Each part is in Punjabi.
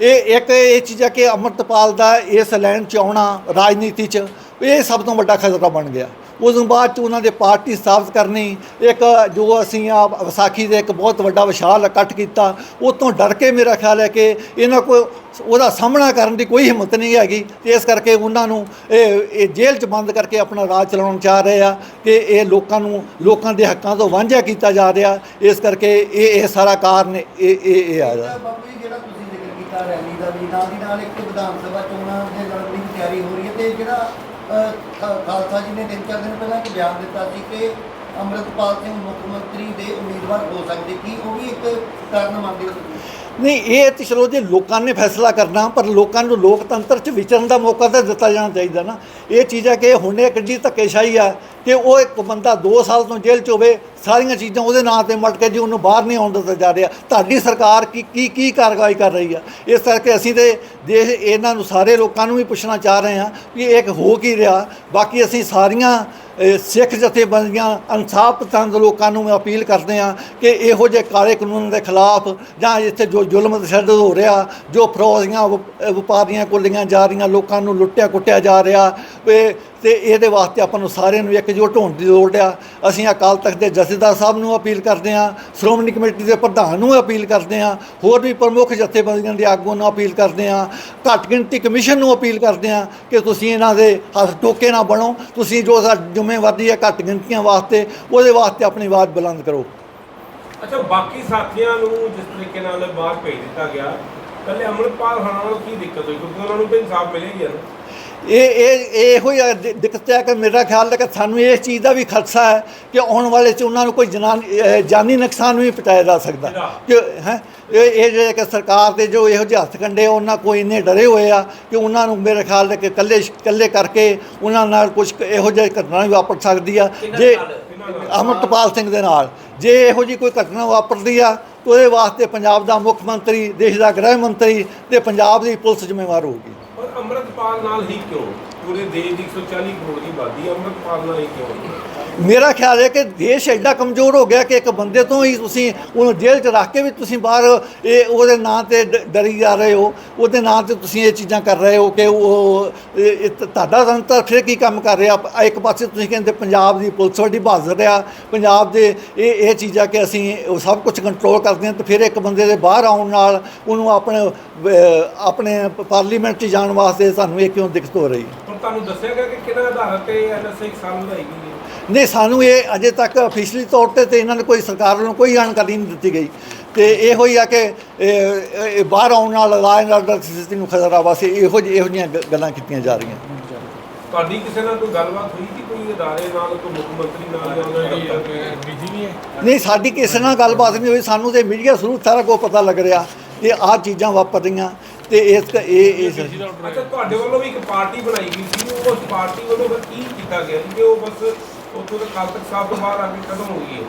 ਇਹ ਇੱਕ ਇਹ ਚੀਜ਼ ਹੈ ਕਿ ਅਮਰਤਪਾਲ ਦਾ ਇਸ ਲਾਈਨ 'ਚ ਆਉਣਾ ਰਾਜਨੀਤੀ 'ਚ ਇਹ ਸਭ ਤੋਂ ਵੱਡਾ ਖਤਰਾ ਬਣ ਗਿਆ। ਉਸ ਤੋਂ ਬਾਅਦ 'ਚ ਉਹਨਾਂ ਦੇ ਪਾਰਟੀ ਸਥਾਪਿਤ ਕਰਨੀ, ਇੱਕ ਜੋ ਅਸੀਂ ਆ ਵਿਸਾਖੀ ਦੇ ਇੱਕ ਬਹੁਤ ਵੱਡਾ ਵਿਸ਼ਾਲ ਇਕੱਠ ਕੀਤਾ, ਉਹ ਤੋਂ ਡਰ ਕੇ ਮੇਰਾ ਖਿਆਲ ਹੈ ਕਿ ਇਹਨਾਂ ਕੋ ਉਹਦਾ ਸਾਹਮਣਾ ਕਰਨ ਦੀ ਕੋਈ ਹਿੰਮਤ ਨਹੀਂ ਹੈਗੀ। ਤੇ ਇਸ ਕਰਕੇ ਉਹਨਾਂ ਨੂੰ ਇਹ ਇਹ ਜੇਲ੍ਹ 'ਚ ਬੰਦ ਕਰਕੇ ਆਪਣਾ ਰਾਜ ਚਲਾਉਣ ਚਾਹ ਰਹੇ ਆ ਕਿ ਇਹ ਲੋਕਾਂ ਨੂੰ, ਲੋਕਾਂ ਦੇ ਹੱਕਾਂ ਤੋਂ ਵਾਂਝਾ ਕੀਤਾ ਜਾ ਰਿਹਾ। ਇਸ ਕਰਕੇ ਇਹ ਇਹ ਸਾਰਾ ਕਾਰਨ ਇਹ ਇਹ ਇਹ ਆ। ਜਿਹੜਾ ਰੈਲੀ ਦਾ ਵੀ ਨਾਲ ਦੀ ਨਾਲ ਇੱਕ ਵਿਧਾਨ ਸਭਾ ਚੋਣਾਂ ਦੇ ਲੜਨ ਦੀ ਤਿਆਰੀ ਹੋ ਰਹੀ ਹੈ ਤੇ ਜਿਹੜਾ ਖਾਲਸਾ ਜੀ ਨੇ ਤਿੰਨ ਚਾਰ ਦਿਨ ਪਹਿਲਾਂ ਇੱਕ ਬਿਆਨ ਦਿੱਤਾ ਸੀ ਕਿ ਅੰਮ੍ਰਿਤਪਾਲ ਸਿੰਘ ਮੁੱਖ ਮੰਤਰੀ ਦੇ ਉਮੀਦਵਾਰ ਹੋ ਸਕਦੇ, ਕੀ ਉਹ ਵੀ ਇੱਕ ਕਾਰਨ ਮੰਨਦੇ ਹੋ ਨਹੀਂ, ਇਹ ਤੇ ਚਲੋ ਜੇ ਲੋਕਾਂ ਨੇ ਫੈਸਲਾ ਕਰਨਾ, ਪਰ ਲੋਕਾਂ ਨੂੰ ਲੋਕਤੰਤਰ 'ਚ ਵਿਚਰਨ ਦਾ ਮੌਕਾ ਤਾਂ ਦਿੱਤਾ ਜਾਣਾ ਚਾਹੀਦਾ ਨਾ। ਇਹ ਚੀਜ਼ ਹੈ ਕਿ ਹੁਣ ਇਹ ਕਿੱਡੀ ਧੱਕੇਸ਼ਾਹੀ ਆ ਕਿ ਉਹ ਇੱਕ ਬੰਦਾ 2 ਸਾਲ ਤੋਂ ਜੇਲ੍ਹ 'ਚ ਹੋਵੇ, ਸਾਰੀਆਂ ਚੀਜ਼ਾਂ ਉਹਦੇ ਨਾਂ ਤੇ ਮਟ ਕੇ ਜੀ, ਉਹਨੂੰ ਬਾਹਰ ਨਹੀਂ ਆਉਣ ਦਿੱਤਾ ਜਾ ਰਿਹਾ। ਤੁਹਾਡੀ ਸਰਕਾਰ ਕੀ ਕੀ ਕੀ ਕਾਰਵਾਈ ਕਰ ਰਹੀ ਆ? ਇਸ ਕਰਕੇ ਅਸੀਂ ਤੇ ਦੇਸ਼ ਇਹਨਾਂ ਨੂੰ ਸਾਰੇ ਲੋਕਾਂ ਨੂੰ ਵੀ ਪੁੱਛਣਾ ਚਾਹ ਰਹੇ ਹਾਂ ਕਿ ਇਹ ਹੋ ਕੀ ਰਿਹਾ, ਬਾਕੀ ਅਸੀਂ ਸਾਰੀਆਂ ਸਿੱਖ ਜਥੇਬੰਦੀਆਂ, ਇਨਸਾਫ ਪਸੰਦ ਲੋਕਾਂ ਨੂੰ ਅਪੀਲ ਕਰਦੇ ਹਾਂ ਕਿ ਇਹੋ ਜਿਹੇ ਕਾਲੇ ਕਾਨੂੰਨ ਦੇ ਖਿਲਾਫ ਜਾਂ ਇੱਥੇ ਜੋ ਜ਼ੁਲਮ ਤਸ਼ੱਦਦ ਹੋ ਰਿਹਾ, ਜੋ ਫਰੋਜ਼ੀਆਂ, ਵਪ- ਵਪਾਰੀਆਂ ਕੋਲੀਆਂ ਜਾ ਰਹੀਆਂ, ਲੋਕਾਂ ਨੂੰ ਲੁੱਟਿਆ ਕੁੱਟਿਆ ਜਾ ਰਿਹਾ ਤੇ ਇਹਦੇ ਵਾਸਤੇ ਆਪਾਂ ਨੂੰ ਸਾਰਿਆਂ ਨੂੰ ਇਕਜੁੱਟ ਹੋਣ ਦੀ ਲੋੜ ਆ। ਅਸੀਂ ਅਕਾਲ ਤਖਤ ਦੇ ਜਥੇਦਾਰ ਸਾਹਿਬ ਨੂੰ ਅਪੀਲ ਕਰਦੇ ਹਾਂ, ਸ਼੍ਰੋਮਣੀ ਕਮੇਟੀ ਦੇ ਪ੍ਰਧਾਨ ਨੂੰ ਅਪੀਲ ਕਰਦੇ ਹਾਂ, ਹੋਰ ਵੀ ਪ੍ਰਮੁੱਖ ਜਥੇਬੰਦੀਆਂ ਦੇ ਆਗੂਆਂ ਨੂੰ ਅਪੀਲ ਕਰਦੇ ਹਾਂ, ਘੱਟ ਗਿਣਤੀ ਕਮਿਸ਼ਨ ਨੂੰ ਅਪੀਲ ਕਰਦੇ ਹਾਂ ਕਿ ਤੁਸੀਂ ਇਹਨਾਂ ਦੇ ਹੱਥ ਟੋਕੇ ਨਾ ਬਣੋ। ਤੁਸੀਂ ਜੋ ਸਾਡੀ ਜ਼ਿੰਮੇਵਾਰੀ ਹੈ ਘੱਟ ਗਿਣਤੀਆਂ ਵਾਸਤੇ, ਉਹਦੇ ਵਾਸਤੇ ਆਪਣੀ ਆਵਾਜ਼ ਬੁਲੰਦ ਕਰੋ। ਅੱਛਾ, ਬਾਕੀ ਸਾਥੀਆਂ ਨੂੰ ਜਿਸ ਤਰੀਕੇ ਨਾਲ ਬਾਹਰ ਭੇਜ ਦਿੱਤਾ ਗਿਆ, ਕੱਲੇ ਅਮਰਪਾਲ ਖਾਣਾ ਨੂੰ ਕੀ ਦਿੱਕਤ ਹੋਈ? ਕਿਉਂਕਿ ਉਹਨਾਂ ਨੂੰ ਤਾਂ ਇਨਸਾਫ ਮਿਲਿਆ ਨਾ ਇਹ ਇਹ ਇਹੋ ਹੀ ਦਿ- ਦਿੱਕਤ ਹੈ ਕਿ ਮੇਰਾ ਖਿਆਲ ਹੈ ਕਿ ਸਾਨੂੰ ਇਸ ਚੀਜ਼ ਦਾ ਵੀ ਖਦਸ਼ਾ ਹੈ ਕਿ ਆਉਣ ਵਾਲੇ ਚ ਉਹਨਾਂ ਨੂੰ ਕੋਈ ਜਨਾਨ ਅਹ ਜਾਨੀ ਨੁਕਸਾਨ ਵੀ ਪਹੁੰਚਾਇਆ ਜਾ ਸਕਦਾ। ਕਿ ਹੈ? ਇਹ ਇਹ ਜਿਹੜੇ ਕਿ ਸਰਕਾਰ ਦੇ ਜੋ ਇਹੋ ਜਿਹੇ ਹੱਥ ਕੰਡੇ ਉਹਨਾਂ ਕੋਈ ਇੰਨੇ ਡਰੇ ਹੋਏ ਆ ਕਿ ਉਹਨਾਂ ਨੂੰ ਮੇਰੇ ਖਿਆਲ ਹੈ ਕਿ ਇਕੱਲੇ ਇਕੱਲੇ ਕਰਕੇ ਉਹਨਾਂ ਨਾਲ ਕੁਝ ਇਹੋ ਜਿਹੀ ਘਟਨਾ ਵੀ ਵਾਪਰ ਸਕਦੀ ਆ। ਜੇ ਅਮਰਤਪਾਲ ਸਿੰਘ ਦੇ ਨਾਲ। ਜੇ ਇਹੋ ਜਿਹੀ ਕੋਈ ਘਟਨਾ ਵਾਪਰਦੀ ਆ ਤਾਂ ਉਹਦੇ ਵਾਸਤੇ ਪੰਜਾਬ ਦਾ ਮੁੱਖ ਮੰਤਰੀ ਦੇਸ਼ ਦਾ ਗ੍ਰਹਿ ਮੰਤਰੀ ਤੇ ਪੰਜਾਬ ਦੀ ਪੁਲਿਸ ਜ਼ਿੰਮੇਵਾਰ ਹੋਊਗੀ। ਪਰ ਨਾਲ ਹੀ ਕਿਉਂ? ਪੂਰੇ ਦੇਸ਼ ਦੀ 140 ਕਰੋੜ ਦੀ ਆਬਾਦੀ ਹੈ, ਅਮਰਪਾਲ ਨਾਲ ਹੀ ਕਿਉਂ? ਮੇਰਾ ਖਿਆਲ ਹੈ ਕਿ ਦੇਸ਼ ਐਡਾ ਕਮਜ਼ੋਰ ਹੋ ਗਿਆ ਕਿ ਇੱਕ ਬੰਦੇ ਤੋਂ ਹੀ ਤੁਸੀਂ ਉਹਨੂੰ ਜੇਲ੍ਹ 'ਚ ਰੱਖ ਕੇ ਵੀ ਤੁਸੀਂ ਬਾਹਰ ਇਹ ਉਹਦੇ ਨਾਂ ਤੇ ਡ- ਡਰੀ ਜਾ ਰਹੇ ਹੋ ਉਹਦੇ ਨਾਂ ਤੇ ਤੁਸੀਂ ਇਹ ਚੀਜ਼ਾਂ ਕਰ ਰਹੇ ਹੋ ਕਿ ਉਹ ਇਹ- ਇਹ ਤ- ਤੁਹਾਡਾ ਤੰਤਰ ਫਿਰ ਕੀ ਕੰਮ ਕਰ ਰਿਹਾ? ਪ- ਇੱਕ ਪਾਸੇ ਤੁਸੀਂ ਕਹਿੰਦੇ ਪੰਜਾਬ ਦੀ ਪੁਲਿਸ ਵੱਡੀ ਬਹਾਦਰ ਆ ਪੰਜਾਬ ਦੇ ਇਹ ਇਹ ਚੀਜ਼ਾਂ ਕਿ ਅਸੀਂ ਉਹ ਸਭ ਕੁਝ ਕੰਟਰੋਲ ਕਰਦੇ ਹਾਂ ਤੇ ਫਿਰ ਇੱਕ ਬੰਦੇ ਦੇ ਬਾਹਰ ਆਉਣ ਨਾਲ ਉਹਨੂੰ ਆਪਣੇ ਅਹ, ਆਪਣੇ ਪਾਰਲੀਮੈਂਟ 'ਚ ਜਾਣ ਵਾਸਤੇ ਸਾਨੂੰ ਇਹ ਕਿਉਂ ਦਿੱਕਤ ਹੋ ਰਹੀ ਹੈ? ਹੁਣ ਤੁਹਾਨੂੰ ਦੱਸਿਆ ਗਿਆ ਕਿ ਕਿਹਨਾਂ ਆਧਾਰ ਤੇ ਐਨਐਸਏ ਸਾਲ ਵਧਾਈ ਗਈ ਨਹੀਂ ਸਾਨੂੰ ਇਹ ਅਜੇ ਤੱਕ ਅਫੀਸ਼ੀਅਲੀ ਤੌਰ ਤੇ ਤੇ ਇਹਨਾਂ ਨੇ ਕੋਈ ਸਰਕਾਰ ਵੱਲੋਂ ਕੋਈ ਜਾਣਕਾਰੀ ਨਹੀਂ ਦਿੱਤੀ ਗਈ। ਤੇ ਇਹੋ ਹੀ ਆ ਕਿ ਇਹ- ਬਾਹਰ ਆਉਣ ਨਾਲ ਲਾਅ ਐਂਡ ਆਰਡਰ ਸਥਿਤੀ ਨੂੰ ਖਤਰਾ ਵਾਸਤੇ ਇਹੋ ਜਿਹੀ ਇਹੋ ਜਿਹੀਆਂ ਗੱਲਾਂ ਕੀਤੀਆਂ ਜਾ ਰਹੀਆਂ। ਤੁਹਾਡੀ ਕਿਸੇ ਨਾਲ ਕੋਈ ਗੱਲਬਾਤ ਹੋਈ ਕਿ ਕੋਈ ਅਦਾਰੇ ਨਾਲ ਕੋਈ ਮੁੱਖ ਮੰਤਰੀ ਨਾਲ ਜਾਂ? ਬਿਜ਼ੀ ਨਹੀਂ ਹੈ। ਨਹੀਂ ਸਾਡੀ ਕਿਸੇ ਨਾਲ ਗੱਲਬਾਤ ਨਹੀਂ ਹੋਈ। ਸਾਨੂੰ ਤੇ ਮੀਡੀਆ ਥਰੂ ਸਾਰਾ ਕੁਝ ਪਤਾ ਲੱਗ ਰਿਹਾ ਕਿ ਆਹ ਚੀਜ਼ਾਂ ਵਾਪਰ ਰਹੀਆਂ ਤੇ ਇਸ ਇਹ ਇਸ ਅੱਛਾ ਤੁਹਾਡੇ ਵੱਲੋਂ ਵੀ ਇੱਕ ਪਾਰਟੀ ਬਣਾਈ ਗਈ ਸੀ। ਉਸ ਪਾਰਟੀ ਵੱਲੋਂ ਫਿਰ ਕੀ ਕੀਤਾ ਗਿਆ ਕਿ ਉਹ ਬਸ ਉੱਥੋਂ ਦੇ ਕਾਲ ਤੱਕ ਸਾਹਿਬ ਤੋਂ ਬਾਹਰ ਆ ਕੇ ਖਤਮ ਹੋ ਗਈ ਹੈ।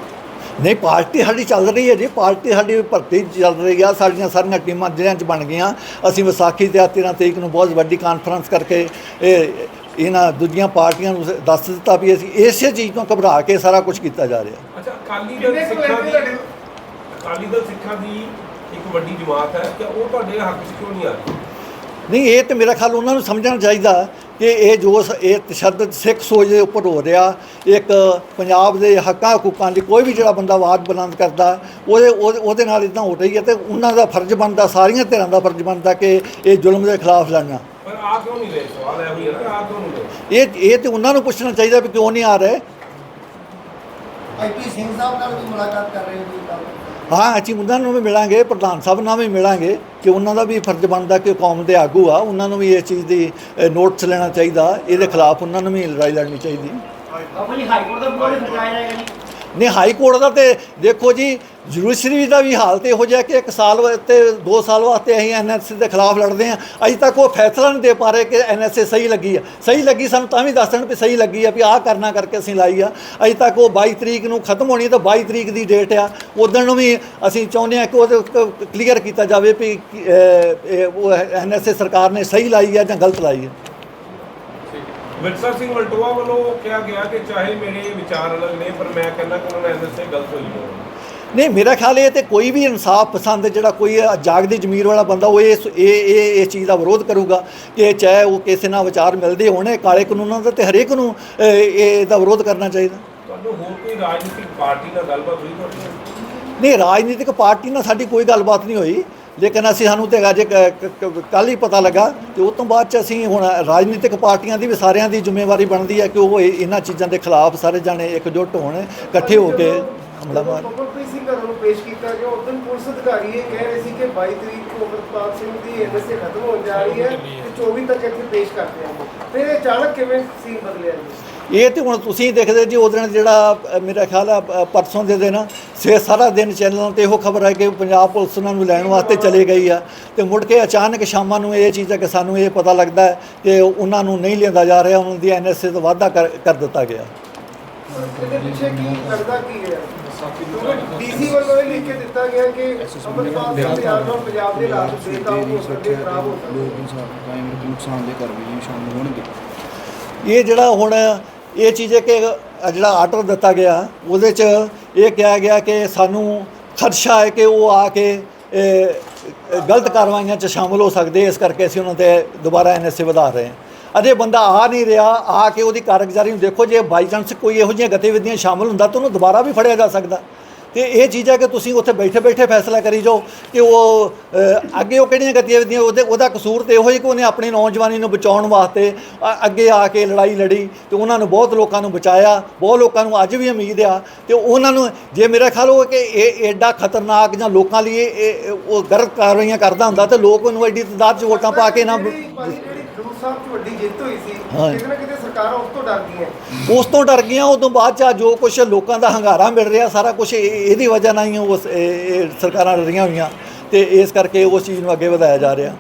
ਨਹੀਂ ਪਾਰਟੀ ਸਾਡੀ ਚੱਲ ਰਹੀ ਹੈ ਜੀ। ਪਾਰਟੀ ਸਾਡੀ ਭਰਤੀ ਚੱਲ ਰਹੀ ਆ। ਸਾਡੀਆਂ ਸਾਰੀਆਂ ਟੀਮਾਂ ਜ਼ਿਲ੍ਹਿਆਂ 'ਚ ਬਣ ਗਈਆਂ। ਅਸੀਂ ਵਿਸਾਖੀ ਤੇ 13 ਤਰੀਕ ਨੂੰ ਬਹੁਤ ਵੱਡੀ ਕਾਨਫਰੰਸ ਕਰਕੇ ਇਹ ਇਹਨਾਂ ਦੂਜੀਆਂ ਪਾਰਟੀਆਂ ਨੂੰ ਦੱਸ ਦਿੱਤਾ ਵੀ ਅਸੀਂ ਇਸੇ ਚੀਜ਼ ਤੋਂ ਘਬਰਾ ਕੇ ਸਾਰਾ ਕੁਝ ਕੀਤਾ ਜਾ ਰਿਹਾ। ਅੱਛਾ ਅਕਾਲੀ ਦਲ ਸਿੱਖਾਂ ਦੀ ਅਕਾਲੀ ਦਲ ਸਿੱਖਾਂ ਦੀ ਇੱਕ ਵੱਡੀ ਜਮਾਤ ਹੈ। ਕਿ ਉਹ ਤੁਹਾਡੇ ਹੱਕ 'ਚ ਕਿਉਂ ਨਹੀਂ ਆ ਰਹੀ? ਨਹੀਂ ਇਹ ਤੇ ਮੇਰਾ ਖਿਆਲ ਉਹਨਾਂ ਨੂੰ ਸਮਝਣਾ ਚਾਹੀਦਾ ਕਿ ਇਹ ਜੋ ਇਹ ਤਸ਼ੱਦਦ ਸਿੱਖ ਸੋਚ ਦੇ ਉੱਪਰ ਹੋ ਰਿਹਾ। ਇੱਕ ਪੰਜਾਬ ਦੇ ਹੱਕਾਂ ਹਕੂਕਾਂ ਦੀ ਕੋਈ ਵੀ ਜਿਹੜਾ ਬੰਦਾ ਆਵਾਜ਼ ਬੁਲੰਦ ਕਰਦਾ ਉਹਦੇ ਉਹਦੇ ਨਾਲ ਇਦਾਂ ਹੋ ਰਹੀ ਹੈ ਤੇ ਉਹਨਾਂ ਦਾ ਫਰਜ਼ ਬਣਦਾ ਸਾਰੀਆਂ ਧਿਰਾਂ ਦਾ ਫਰਜ਼ ਬਣਦਾ ਕਿ ਇਹ ਜ਼ੁਲਮ ਦੇ ਖਿਲਾਫ ਲੜਨਾ। ਪਰ ਆ ਕਿਉਂ ਨਹੀਂ ਰਹੇ? ਸਵਾਲ ਇਹ ਹੀ ਹੈ ਨਾ ਆ ਕਿਉਂ ਨਹੀਂ ਰਹੇ? ਇਹ ਇਹ ਤੇ ਉਹਨਾਂ ਨੂੰ ਪੁੱਛਣਾ ਚਾਹੀਦਾ ਵੀ ਕਿਉਂ ਨਹੀਂ ਆ ਰਹੇ। ਆਈਪੀ ਸਿੰਘ ਸਾਹਿਬ ਨਾਲ ਵੀ ਮੁਲਾਕਾਤ ਕਰ ਰਹੇ ਹੋ? ਹਾਂ ਅਸੀਂ ਉਹਨਾਂ ਨੂੰ ਵੀ ਮਿਲਾਂਗੇ ਪ੍ਰਧਾਨ ਸਾਹਿਬ ਨਾਲ ਵੀ ਮਿਲਾਂਗੇ ਕਿ ਉਹਨਾਂ ਦਾ ਵੀ ਫਰਜ਼ ਬਣਦਾ ਕਿ ਕੌਮ ਦੇ ਆਗੂ ਆ ਉਹਨਾਂ ਨੂੰ ਵੀ ਇਸ ਚੀਜ਼ ਦੀ ਨੋਟਿਸ ਲੈਣਾ ਚਾਹੀਦਾ ਇਹਦੇ ਖਿਲਾਫ ਉਹਨਾਂ ਨੂੰ ਵੀ ਲੜਾਈ ਲੜਨੀ ਚਾਹੀਦੀ। ਹਾਈ ਕੋਰਟ ਦਾ ਬੋਲ ਖਟਾਇਆ ਜਾਏਗਾ ਜੀ? ਨਹੀਂ ਹਾਈ ਕੋਰਟ ਦਾ ਤੇ ਦੇਖੋ ਜੀ ਜੁਡੀਸ਼ਰੀ ਦਾ ਵੀ ਹਾਲਤ ਇਹੋ ਜਿਹਾ ਕਿ ਇੱਕ ਸਾਲ ਵਾ- ਤੇ 2 ਸਾਲ ਵਾਸਤੇ ਅਸੀਂ ਐਨਐਸਏ ਦੇ ਖਿਲਾਫ ਲੜਦੇ ਹਾਂ। ਅਜੇ ਤੱਕ ਉਹ ਫੈਸਲਾ ਨਹੀਂ ਦੇ ਪਾ ਰਹੇ ਕਿ ਐਨਐਸਏ ਸਹੀ ਲੱਗੀ ਆ। ਸਹੀ ਲੱਗੀ ਸਾਨੂੰ ਤਾਂ ਵੀ ਦੱਸ ਦੇਣ ਵੀ ਸਹੀ ਲੱਗੀ ਆ ਵੀ ਆਹ ਕਰਨਾ ਕਰਕੇ ਅਸੀਂ ਲਾਈ ਆ। ਅਜੇ ਤੱਕ ਉਹ 22 ਤਰੀਕ ਨੂੰ ਖਤਮ ਹੋਣੀ ਤਾਂ 22 ਤਰੀਕ ਦੀ ਡੇਟ ਆ। ਉਦੋਂ ਨੂੰ ਵੀ ਅਸੀਂ ਚਾਹੁੰਦੇ ਹਾਂ ਕਿ ਉਹ ਕਲੀਅਰ ਕੀਤਾ ਜਾਵੇ ਵੀ ਕਿ, ਅਹ, ਇਹ ਉਹ ਐਨਐਸਏ ਸਰਕਾਰ ਨੇ ਸਹੀ ਲਾਈ ਆ ਜਾਂ ਗਲਤ ਲਾਈ ਆ। ਵਿਰਸਾ ਸਿੰਘ ਵਲਟੋਆ ਵੱਲੋਂ ਕਿਹਾ ਗਿਆ ਕਿ ਚਾਹੇ ਮੇਰੇ ਵਿਚਾਰ ਅਲੱਗ ਨੇ ਪਰ ਮੈਂ ਕਹਿੰਦਾ ਕਿ ਉਹਨਾਂ ਐਨਐਸਏ ਗਲਤ ਹੋਈ ਹੈ ਨਹੀਂ ਮੇਰਾ ਖਿਆਲ ਇਹ ਤੇ ਕੋਈ ਵੀ ਇਨਸਾਫ ਪਸੰਦ ਜਿਹੜਾ ਕੋਈ ਜਾਗਦੀ ਜ਼ਮੀਰ ਵਾਲਾ ਬੰਦਾ ਉਹ ਇਸ ਇਹ ਇਹ ਇਸ ਚੀਜ਼ ਦਾ ਵਿਰੋਧ ਕਰੂਗਾ ਕਿ ਚਾਹੇ ਉਹ ਕਿਸੇ ਨਾਲ ਵਿਚਾਰ ਮਿਲਦੇ ਹੋਣ ਇਹ ਕਾਲੇ ਕਾਨੂੰਨਾਂ ਦਾ ਤੇ ਹਰੇਕ ਨੂੰ ਇਹ ਦਾ ਵਿਰੋਧ ਕਰਨਾ ਚਾਹੀਦਾ। ਤੁਹਾਨੂੰ ਹੋਰ ਕੋਈ ਰਾਜਨੀਤਿਕ ਪਾਰਟੀ ਨਾਲ ਗੱਲਬਾਤ ਹੋਈ ਤੁਹਾਡੀ? ਨਹੀਂ ਰਾਜਨੀਤਿਕ ਪਾਰਟੀ ਨਾਲ ਸਾਡੀ ਕੋਈ ਗੱਲਬਾਤ ਨਹੀਂ ਹੋਈ ਲੇਕਿਨ ਅਸੀਂ ਸਾਨੂੰ ਤੇ ਅਜੇ ਕੱਲ ਹੀ ਪਤਾ ਲੱਗਾ ਤੇ ਉਸ ਤੋਂ ਬਾਅਦ ਚ ਅਸੀਂ ਹੁਣ ਰਾਜਨੀਤਿਕ ਪਾਰਟੀਆਂ ਦੀ ਵੀ ਸਾਰਿਆਂ ਦੀ ਜ਼ਿੰਮੇਵਾਰੀ ਬਣਦੀ ਹੈ ਕਿ ਉਹ ਇਹ- ਇਹਨਾਂ ਚੀਜ਼ਾਂ ਦੇ ਖਿਲਾਫ ਸਾਰੇ ਜਾਣੇ ਇਕਜੁੱਟ ਹੋਣ ਇਕੱਠੇ ਹੋ ਕੇ। ਹਮਲਾ ਮਾਰਨ ਕਮਲਪ੍ਰੀਤ ਸਿੰਘ ਘਰਾਂ ਨੂੰ ਪੇਸ਼ ਕੀਤਾ ਗਿਆ। ਉਦੋਂ ਪੁਲਿਸ ਅਧਿਕਾਰੀ ਇਹ ਕਹਿ ਰਹੇ ਸੀ ਕਿ 22 ਤਰੀਕ ਨੂੰ ਅਮਰਪਾਲ ਸਿੰਘ ਦੀ ਐਨਐਸਏ ਖਤਮ ਹੋਣ ਜਾ ਰਹੀ ਹੈ ਤੇ 24 ਤੱਕ ਇੱਥੇ ਪੇਸ਼ ਕਰਦੇ ਹਾਂ। ਫਿਰ ਇਹ ਅਚਾਨਕ ਕਿਵੇਂ ਸੀਨ ਬਦਲਿਆ ਜੀ? ਇਹ ਤੇ ਹੁਣ ਤੁਸੀਂ ਦੇਖਦੇ ਜੀ ਉਹ ਦਿਨ ਜਿਹੜਾ ਮੇਰਾ ਖਿਆਲ ਆ ਪਰਸੋਂ ਦੇ ਦਿਨ ਸੇ ਸਾਰਾ ਦਿਨ ਚੈਨਲਾਂ ਤੇ ਇਹੋ ਖਬਰ ਹੈ ਕਿ ਪੰਜਾਬ ਪੁਲਿਸ ਉਹਨਾਂ ਨੂੰ ਲੈਣ ਵਾਸਤੇ ਚਲੇ ਗਈ ਆ। ਤੇ ਮੁੜ ਕੇ ਅਚਾਨਕ ਸ਼ਾਮਾਂ ਨੂੰ ਇਹ ਚੀਜ਼ ਹੈ ਕਿ ਸਾਨੂੰ ਇਹ ਪਤਾ ਲੱਗਦਾ ਹੈ ਕਿ ਉਹਨਾਂ ਨੂੰ ਨਹੀਂ ਲਿਆਂਦਾ ਜਾ ਰਿਹਾ ਉਹਨਾਂ ਦੀ ਐਨਐਸਏ ਤੋਂ ਵਾਅਦਾ ਕਰ ਕਰ ਦਿੱਤਾ ਗਿਆ। ਇਹਦੇ ਪਿੱਛੇ ਕੀ ਲੱਗਦਾ ਕੀ ਹੈ? ਡੀਸੀ ਵੱਲੋਂ ਇਹ ਲਿਖ ਕੇ ਦਿੱਤਾ ਗਿਆ ਕਿ ਅਮਰਪਾਲ ਸਿੰਘ ਦੇ ਆਪ ਪੰਜਾਬ ਦੇ ਹਾਲਾਤ ਬੇਕਾਬੂ ਹੋ ਸਕਦੇ ਖਰਾਬ ਹੋ ਸਕਦੇ ਲੋਕ ਇਨਸਾਫ ਕਾਇਮ ਰੱਖਣ ਨੁਕਸਾਨ ਦੇ ਕਰ ਵੀ ਸ਼ਾਮਲ ਹੋਣਗੇ। ਇਹ ਜਿਹੜਾ ਹੁਣ ਇਹ ਚੀਜ਼ ਹੈ ਕਿ ਜਿਹੜਾ ਆਰਡਰ ਦਿੱਤਾ ਗਿਆ ਉਹਦੇ 'ਚ ਇਹ ਕਿਹਾ ਗਿਆ ਕਿ ਸਾਨੂੰ ਖਦਸ਼ਾ ਹੈ ਕਿ ਉਹ ਆ ਕੇ ਗਲਤ ਕਾਰਵਾਈਆਂ 'ਚ ਸ਼ਾਮਲ ਹੋ ਸਕਦੇ ਇਸ ਕਰਕੇ ਅਸੀਂ ਉਹਨਾਂ ਤੇ ਦੁਬਾਰਾ ਐਨਐਸਏ ਵਧਾ ਰਹੇ ਹਾਂ। ਅਜੇ ਬੰਦਾ ਆ ਨਹੀਂ ਰਿਹਾ, ਆ ਕੇ ਉਹਦੀ ਕਾਰਗੁਜ਼ਾਰੀ ਨੂੰ ਦੇਖੋ, ਜੇ ਬਾਈ ਚਾਂਸ ਕੋਈ ਇਹੋ ਜਿਹੀਆਂ ਗਤੀਵਿਧੀਆਂ ਸ਼ਾਮਲ ਹੁੰਦਾ ਤਾਂ ਉਹਨੂੰ ਦੁਬਾਰਾ ਵੀ ਫੜਿਆ ਜਾ ਸਕਦਾ। ਤੇ ਇਹ ਚੀਜ਼ ਹੈ ਕਿ ਤੁਸੀਂ ਉੱਥੇ ਬੈਠੇ ਬੈਠੇ ਫੈਸਲਾ ਕਰੀ ਜਾਓ ਕਿ ਉਹ ਅੱਗੇ ਉਹ ਕਿਹੜੀਆਂ ਗਤੀਵਿਧੀਆਂ, ਉਹਦੇ, ਉਹਦਾ ਕਸੂਰ ਤੇ ਇਹੋ ਹੀ ਕਿ ਉਹਨੇ ਆਪਣੀ ਨੌਜਵਾਨੀ ਨੂੰ ਬਚਾਉਣ ਵਾਸਤੇ ਅੱਗੇ ਆ ਕੇ ਲੜਾਈ ਲੜੀ ਤੇ ਉਹਨਾਂ ਨੂੰ ਬਹੁਤ ਲੋਕਾਂ ਨੂੰ ਬਚਾਇਆ, ਬਹੁਤ ਲੋਕਾਂ ਨੂੰ ਅੱਜ ਵੀ ਉਮੀਦ ਆ ਤੇ ਉਹਨਾਂ ਨੂੰ, ਜੇ ਮੇਰਾ ਖਿਆਲ ਉਹ ਕਿ ਇਹ ਐਡਾ ਖਤਰਨਾਕ ਜਾਂ ਲੋਕਾਂ ਲਈ ਇਹ ਉਹ ਗਲਤ ਕਾਰਵਾਈਆਂ ਕਰਦਾ ਹੁੰਦਾ ਤੇ ਲੋਕ ਉਹਨੂੰ ਐਡੀ ਤਾਦਾਦ 'ਚ ਵੋਟਾਂ ਪਾ ਕੇ ਨਾ ਸਾਹਿਬ 'ਚ ਵੱਡੀ ਜਿੱਤ ਹੋਈ ਸੀ ਹਾਂ। ਕਿਤੇ ਨਾ ਕਿਤੇ ਸਰਕਾਰਾਂ ਉਸ ਤੋਂ ਡਰ ਗਈਆਂ ਉਸ ਤੋਂ ਡਰ ਗਈਆਂ ਉਦੋਂ ਬਾਅਦ ਚ ਆ ਜੋ ਕੁਝ ਲੋਕਾਂ ਦਾ ਹੰਗਾਰਾ ਮਿਲ ਰਿਹਾ ਸਾਰਾ ਕੁਝ ਇਹਦੀ ਵਜ੍ਹਾ ਨਾਲ ਹੀ ਉਸ ਇਹ- ਇਹ ਸਰਕਾਰਾਂ ਡਰੀਆਂ ਹੋਈਆਂ ਤੇ ਇਸ ਕਰਕੇ ਉਸ ਚੀਜ਼ ਨੂੰ ਅੱਗੇ ਵਧਾਇਆ ਜਾ ਰਿਹਾ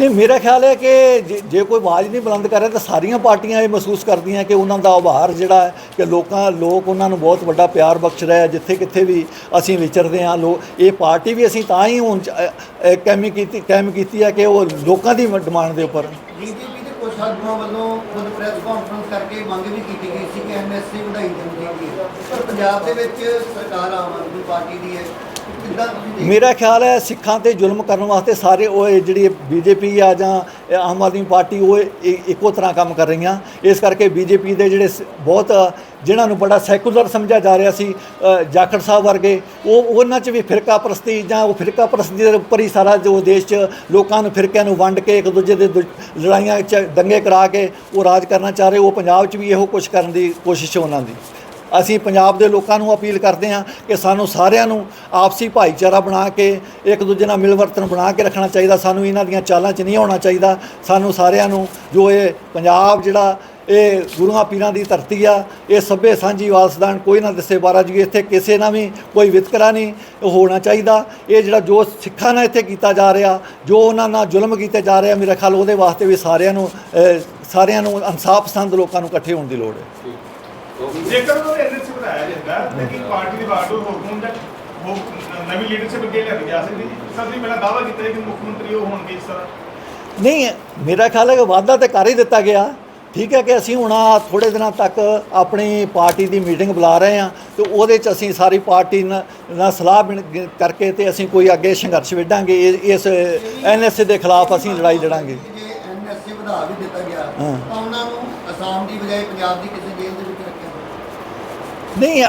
ਨਹੀਂ ਮੇਰਾ ਖਿਆਲ ਹੈ ਕਿ ਜੇ- ਜੇ ਕੋਈ ਆਵਾਜ਼ ਨਹੀਂ ਬੁਲੰਦ ਕਰ ਰਿਹਾ ਤਾਂ ਸਾਰੀਆਂ ਪਾਰਟੀਆਂ ਇਹ ਮਹਿਸੂਸ ਕਰਦੀਆਂ ਕਿ ਉਹਨਾਂ ਦਾ ਆਭਾਰ ਜਿਹੜਾ ਹੈ ਕਿ ਲੋਕਾਂ ਲੋਕ ਉਹਨਾਂ ਨੂੰ ਬਹੁਤ ਵੱਡਾ ਪਿਆਰ ਬਖਸ਼ ਰਿਹਾ ਹੈ ਜਿੱਥੇ ਕਿੱਥੇ ਵੀ ਅਸੀਂ ਵਿਚਰਦੇ ਹਾਂ ਲੋ ਇਹ ਪਾਰਟੀ ਵੀ ਅਸੀਂ ਤਾਂ ਹੀ ਹੁਣ ਚ- ਅ, ਅ, ਕਾਇਮ ਕੀਤੀ ਕਾਇਮ ਕੀਤੀ ਹੈ ਕਿ ਉਹ ਲੋਕਾਂ ਦੀ ਡਿਮਾਂਡ ਦੇ ਉੱਪਰ। ਬੀਜੇਪੀ ਦੇ ਕੁਝ ਆਗੂਆਂ ਵੱਲੋਂ ਖੁਦ ਪ੍ਰੈਸ ਕਾਨਫਰੰਸ ਕਰਕੇ ਮੰਗ ਵੀ ਕੀਤੀ ਗਈ ਸੀ ਕਿ ਐਮਐਸਸੀ ਵਧਾਈ ਜਾਣੀ ਚਾਹੀਦੀ ਹੈ ਪਰ ਪੰਜਾਬ ਦੇ ਵਿੱਚ ਸਰਕਾਰ ਆਮ ਆਦਮੀ ਪਾਰਟੀ ਦੀ ਹੈ। ਕਿੱਦਾਂ ਤੁਸੀਂ ਦੇਖਦੇ ਮੇਰਾ ਖਿਆਲ ਹੈ ਸਿੱਖਾਂ ਤੇ ਜ਼ੁਲਮ ਕਰਨ ਵਾਸਤੇ ਸਾਰੇ ਉਹ ਇਹ ਜਿਹੜੀ ਬੀਜੇਪੀ ਆ ਜਾਂ ਇਹ ਆਮ ਆਦਮੀ ਪਾਰਟੀ ਉਹ ਇ- ਇੱਕੋ ਤਰ੍ਹਾਂ ਕੰਮ ਕਰ ਰਹੀਆਂ। ਇਸ ਕਰਕੇ ਬੀਜੇਪੀ ਦੇ ਜਿਹੜੇ ਸ- ਬਹੁਤ ਜਿਨ੍ਹਾਂ ਨੂੰ ਬੜਾ ਸੈਕੂਲਰ ਸਮਝਿਆ ਜਾ ਰਿਹਾ ਸੀ ਅ, ਜਾਖੜ ਸਾਹਿਬ ਵਰਗੇ ਉਹ ਉਹਨਾਂ 'ਚ ਵੀ ਫਿਰਕਾ ਪ੍ਰਸਤੀ ਜਾਂ ਉਹ ਫਿਰਕਾ ਪ੍ਰਸਤੀ ਦੇ ਉੱਪਰ ਹੀ ਸਾਰਾ ਜੋ ਦੇਸ਼ 'ਚ ਲੋਕਾਂ ਨੂੰ ਫਿਰਕਿਆਂ ਨੂੰ ਵੰਡ ਕੇ ਇੱਕ ਦੂਜੇ ਦੇ ਦੁ- ਲੜਾਈਆਂ 'ਚ ਦੰਗੇ ਕਰਾ ਕੇ ਉਹ ਰਾਜ ਕਰਨਾ ਚਾਹ ਰਹੇ ਉਹ ਪੰਜਾਬ 'ਚ ਵੀ ਇਹੋ ਕੁਝ ਕਰਨ ਦੀ ਕੋਸ਼ਿਸ਼ ਹੈ ਉਹਨਾਂ ਦੀ। ਅਸੀਂ ਪੰਜਾਬ ਦੇ ਲੋਕਾਂ ਨੂੰ ਅਪੀਲ ਕਰਦੇ ਹਾਂ ਕਿ ਸਾਨੂੰ ਸਾਰਿਆਂ ਨੂੰ ਆਪਸੀ ਭਾਈਚਾਰਾ ਬਣਾ ਕੇ, ਇੱਕ ਦੂਜੇ ਨਾਲ ਮਿਲਵਰਤਨ ਬਣਾ ਕੇ ਰੱਖਣਾ ਚਾਹੀਦਾ। ਸਾਨੂੰ ਇਹਨਾਂ ਦੀਆਂ ਚਾਲਾਂ 'ਚ ਨਹੀਂ ਆਉਣਾ ਚਾਹੀਦਾ। ਸਾਨੂੰ ਸਾਰਿਆਂ ਨੂੰ ਜੋ ਇਹ ਪੰਜਾਬ ਜਿਹੜਾ ਇਹ ਗੁਰੂਆਂ ਪੀਰਾਂ ਦੀ ਧਰਤੀ ਆ, ਇਹ ਸਭੇ ਸਾਂਝੀ ਵਾਰਸਦਾਨ ਕੋਈ ਨਾ ਦੱਸੇ ਬਾਰਾ ਜੀ, ਇੱਥੇ ਕਿਸੇ ਨਾਲ ਵੀ ਕੋਈ ਵਿਤਕਰਾ ਨਹੀਂ ਹੋਣਾ ਚਾਹੀਦਾ। ਇਹ ਜਿਹੜਾ ਜੋ ਸਿੱਖਾਂ ਨਾਲ ਇੱਥੇ ਕੀਤਾ ਜਾ ਰਿਹਾ, ਜੋ ਉਹਨਾਂ ਨਾਲ ਜ਼ੁਲਮ ਕੀਤੇ ਜਾ ਰਿਹਾ ਮੇਰਾ ਖਿਆਲ ਉਹਦੇ ਵਾਸਤੇ ਵੀ ਸਾਰਿਆਂ ਨੂੰ ਸਾਰਿਆਂ ਨੂੰ ਇਨਸਾਫ ਪਸੰਦ ਲੋਕਾਂ ਨੂੰ ਇਕੱਠੇ ਹੋਣ ਦੀ ਲੋੜ ਹੈ। ਜੇਕਰ ਉਹ ਐਨਐਸਸੀ ਬਣਾਇਆ ਜਾਂਦਾ ਤੇ ਕੀ ਪਾਰਟੀ ਦੀ ਹੋਣ ਜਾਂ ਉਹ ਨਵੀਂ ਲੀਡਰਸ਼ਿਪ ਅੱਗੇ ਲਿਆਂਦੀ ਜਾ ਸਕਦੀ ਜੀ। ਸਰ ਤੁਸੀਂ ਪਹਿਲਾਂ ਦਾਅਵਾ ਕੀਤਾ ਹੈ ਕਿ ਮੁੱਖ ਮੰਤਰੀ ਉਹ ਹੋਣਗੇ ਇਸ ਤਰ੍ਹਾਂ। ਨਹੀਂ ਮੇਰਾ ਖਿਆਲ ਹੈ ਕਿ ਵਾਅਦਾ ਤੇ ਕਰ ਹੀ ਦਿੱਤਾ ਗਿਆ। ਠੀਕ ਹੈ ਕਿ ਅਸੀਂ ਹੁਣ ਥੋੜੇ ਦਿਨਾਂ ਤੱਕ ਆਪਣੀ ਪਾਰਟੀ ਦੀ ਮੀਟਿੰਗ ਬੁਲਾ ਰਹੇ ਹਾਂ ਤੇ ਉਹਦੇ ਚ ਅਸੀਂ ਸਾਰੀ ਪਾਰਟੀ ਨਾਲ ਸਲਾਹ ਕਰਕੇ ਤੇ ਅਸੀਂ ਕੋਈ ਅੱਗੇ ਸੰਘਰਸ਼ ਵਿੱਢਾਂਗੇ। ਇਸ ਐਨਐਸਏ ਦੇ ਖਿਲਾਫ ਅਸੀਂ ਲੜਾਈ ਲੜਾਂਗੇ। ਜੇ ਐਮਐਸਸੀ ਵਧਾ ਵੀ ਦਿੱਤਾ ਗਿਆ। ਤਾਂ ਉਹਨਾਂ ਨੂੰ ਅਸਾਮ ਦੀ ਬਜਾਏ ਪੰਜਾਬ ਦੀ ਕਿਸੇ ਜੇਲ੍ਹ ਦੇ ਵਿੱਚ ਰੱਖਿਆ ਜਾਵੇ ਨਹੀਂ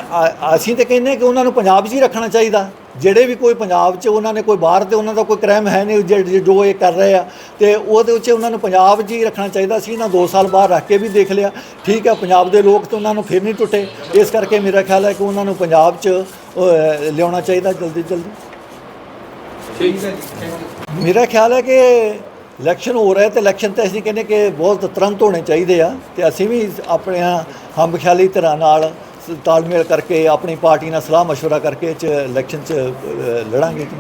ਅਸੀਂ ਤੇ ਕਹਿੰਦੇ ਕਿ ਉਹਨਾਂ ਨੂੰ ਪੰਜਾਬ 'ਚ ਹੀ ਰੱਖਣਾ ਚਾਹੀਦਾ। ਜਿਹੜੇ ਵੀ ਕੋਈ ਪੰਜਾਬ 'ਚ ਉਹਨਾਂ ਨੇ ਕੋਈ ਬਾਹਰ ਤੇ ਉਹਨਾਂ ਦਾ ਕੋਈ ਕ੍ਰਾਈਮ ਹੈ ਨਹੀਂ ਜਿਹੜੇ- ਜੋ ਇਹ ਕਰ ਰਹੇ ਆ ਤੇ ਉਹਦੇ ਵਿੱਚ ਉਹਨਾਂ ਨੂੰ ਪੰਜਾਬ 'ਚ ਹੀ ਰੱਖਣਾ ਚਾਹੀਦਾ। ਸੀ ਨਾ 2 ਸਾਲ ਬਾਹਰ ਰੱਖ ਕੇ ਵੀ ਦੇਖ ਲਿਆ। ਠੀਕ ਹੈ ਪੰਜਾਬ ਦੇ ਲੋਕ ਤੇ ਉਹਨਾਂ ਨੂੰ ਫਿਰ ਨਹੀਂ ਟੁੱਟੇ। ਇਸ ਕਰਕੇ ਮੇਰਾ ਖਿਆਲ ਹੈ ਕਿ ਉਹਨਾਂ ਨੂੰ ਪੰਜਾਬ 'ਚ ਲਿਆਉਣਾ ਚਾਹੀਦਾ ਜਲਦੀ ਜਲਦੀ। ਮੇਰਾ ਖਿਆਲ ਹੈ ਕਿ ਇਲੈਕਸ਼ਨ ਹੋ ਰਿਹਾ ਤੇ ਇਲੈਕਸ਼ਨ ਤੇ ਅਸੀਂ ਕਹਿੰਦੇ ਕਿ ਬਹੁਤ ਤੁਰੰਤ ਹੋਣੇ ਚਾਹੀਦੇ ਆ ਤੇ ਅਸੀਂ ਵੀ ਆਪਣੇ ਹਮ ਖਿਆਲੀ ਤਰ੍ਹਾਂ ਨਾਲ ਤਾਲਮੇਲ ਕਰਕੇ ਆਪਣੀ ਪਾਰਟੀ ਨਾਲ ਸਲਾਹ مشورہ ਕਰਕੇ ਇਹ ਚ ਇਲੈਕਸ਼ਨ ਚ ਅ, ਲੜਾਂਗੇ ਜੀ